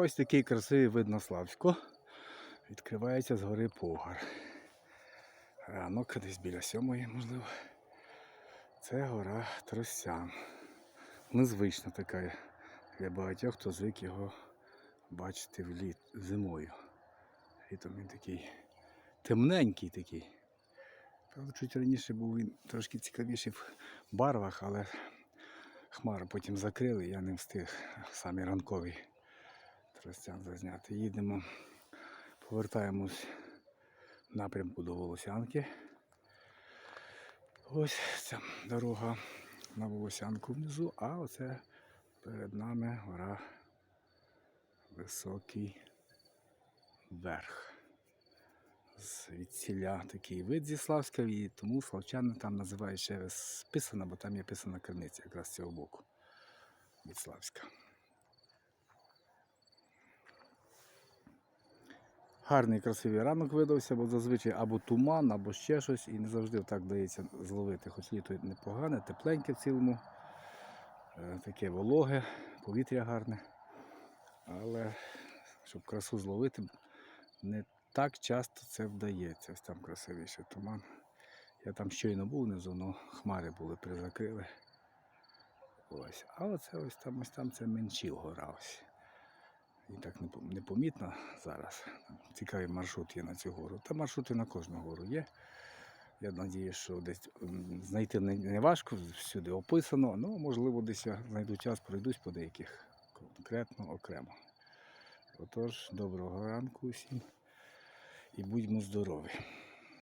Ось такий красивий вид на Славську. Відкривається з гори Пугар. Ранок десь біля сьомої, можливо. Це гора Тростян. Незвична така для багатьох, хто звик його бачити вліт зимою. Літом він такий темненький такий. Правда, чуть раніше був він трошки цікавіший в барвах, але хмари потім закрили, я не встиг самі ранкові тростян зазняти. Їдемо, повертаємось в напрямку до Волосянки. Ось ця дорога на Волосянку внизу, а оце перед нами гора Високий верх. Звідсіля такий вид зі Славська, і тому славчани там називають ще списана, бо там є писана криниця якраз цього боку від Славська. Гарний красивий ранок видався, бо зазвичай або туман, або ще щось, і не завжди так вдається зловити. Хоч літо непогане, тепленьке в цілому, е, таке вологе, повітря гарне. Але щоб красу зловити, не так часто це вдається. Ось там красивіший туман. Я там щойно був внизу, але хмари були, призакрили. Ось. А оце ось там, ось там це меншів гора. Ось. І так непо- непомітно зараз. Цікавий маршрут є на цю гору. Та маршрути на кожну гору є. Я сподіваюся, що десь знайти не важко, всюди описано. Ну, можливо, десь я знайду час, пройдусь по деяких конкретно окремо. Отож, доброго ранку усім і будьмо здорові.